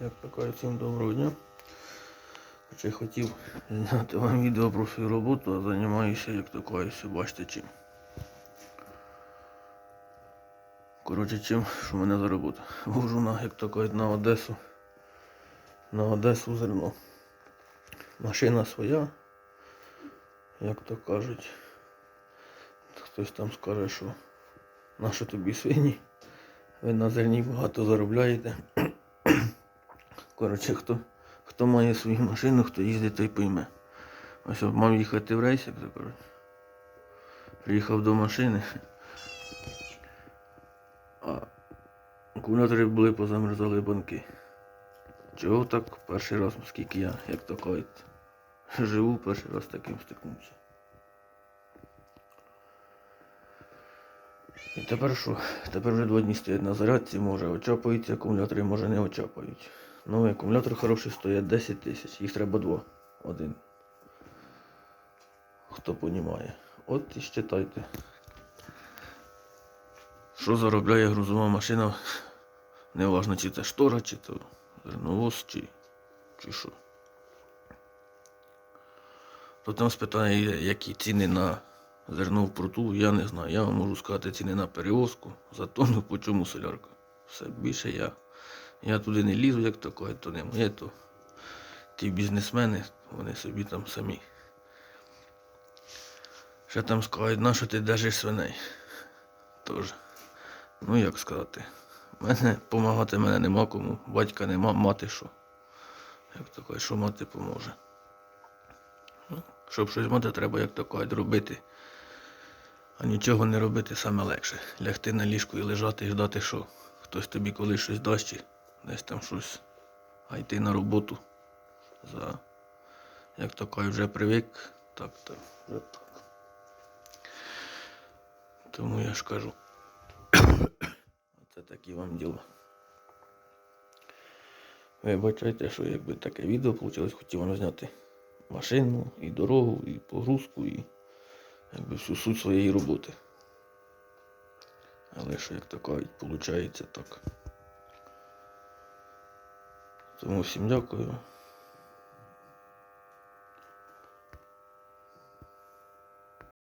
Як така, всім доброго дня. Й хотів зняти вам відео про свою роботу, а займаюся як такою, бачите чим. Коротше, чим, що мене за робота. Вожу на, як то кажуть, на Одесу. На Одесу зерно. Машина своя, як то кажуть. Хтось там скаже, що нащо тобі свині? Ви на зерні багато заробляєте. Коротше, хто, хто має свою машину, хто їздить, той пойме. Ось мав їхати в рейс, як то кажуть. Приїхав до машини. А акумулятори були позамерзали банки. Чого так перший раз, оскільки я, як то кажуть, живу, перший раз таким стикнувся. І тепер що? Тепер вже два дні стоять на зарядці, може очапаються акумулятори, може не очапають. Новий акумулятор хороший стоять 10 тисяч, їх треба два. Один. Хто понімає. От і считайте. Що заробляє грузова машина? Неважно, чи це штора, чи то зерновоз, чи, чи що. То там спитає, які ціни на зерно в пруту, я не знаю. Я вам можу сказати ціни на перевозку, за тонну по чому солярка. Все більше я. Я туди не лізу, як таке, то не моє, то ті бізнесмени, вони собі там самі. Ще там скажуть, на що ти держиш свиней. Тож. Ну як сказати. Мене помагати мене нема кому. Батька нема, мати що. Як таке, що мати поможе. Ну, щоб щось мати, треба, як то кажуть, робити. А нічого не робити саме легше. Лягти на ліжку і лежати і ждати, що хтось тобі колись щось дасть, чи десь там щось. А йти на роботу за, як кажуть, вже привик, так, то вже так. Тому я ж кажу. Це такі вам діла. Вибачайте, що якби таке відео вийшло, хотів вам зняти машину, і дорогу, і погрузку, і всю суть своєї роботи. Але що як така виходить так. Тому всім дякую.